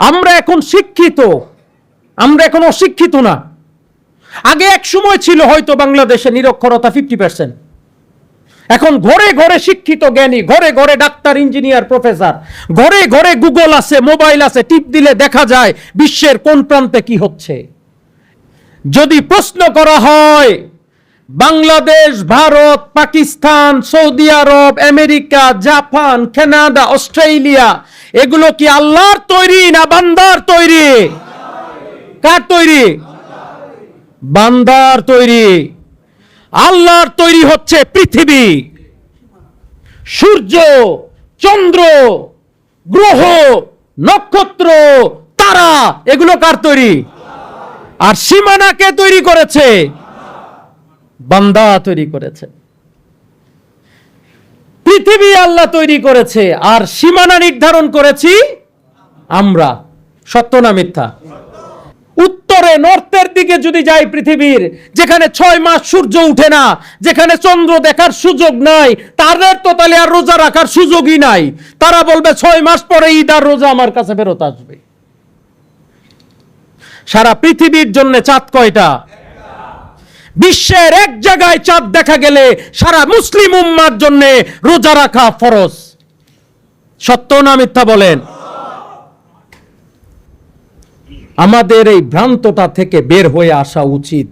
আমরা এখন শিক্ষিত, আমরা এখন অশিক্ষিত না। আগে এক সময় ছিল হয়তো বাংলাদেশে নিরক্ষরতা ফিফটি পার্সেন্ট এখন ঘরে ঘরে শিক্ষিত জ্ঞানী, ঘরে ঘরে ডাক্তার, ইঞ্জিনিয়ার, প্রফেসর, ঘরে ঘরে গুগল আছে, মোবাইল আছে, টিপ দিলে দেখা যায় বিশ্বের কোন প্রান্তে কি হচ্ছে। যদি প্রশ্ন করা হয় বাংলাদেশ, ভারত, পাকিস্তান, সৌদি আরব, আমেরিকা, জাপান, কানাডা, অস্ট্রেলিয়া, এগুলো কি আল্লাহর তৈরি না বান্দার তৈরি? কার তৈরি? বান্দার তৈরি। আল্লাহর তৈরি হচ্ছে পৃথিবী। সূর্য, চন্দ্র, গ্রহ, নক্ষত্র, তারা, এগুলো কার তৈরি? আর সীমানাকে তৈরি করেছে? বান্দা তৈরি করেছে। পৃথিবী আল্লাহ তৈরি করেছে, আর সীমানা নির্ধারণ করেছি আমরা। সত্য না মিথ্যা? উত্তরে, নর্থের দিকে যদি যাই পৃথিবীর, যেখানে ছয় মাস সূর্য উঠে না, যেখানে চন্দ্র দেখার সুযোগ নাই, তাদের তো তাহলে আর রোজা রাখার সুযোগই নাই। তারা বলবে, ছয় মাস পরে ঈদ আর রোজা আমার কাছে ফেরত আসবে। সারা পৃথিবীর জন্য চাঁদ কয়টা? বিশ্বের এক জায়গায় চাঁদ দেখা গেলে সারা মুসলিম উম্মার জন্য রোজা রাখা ফরজ। সত্য না মিথ্যা বলেন? আমাদের এই ভ্রান্ততা থেকে বের হয়ে আসা উচিত।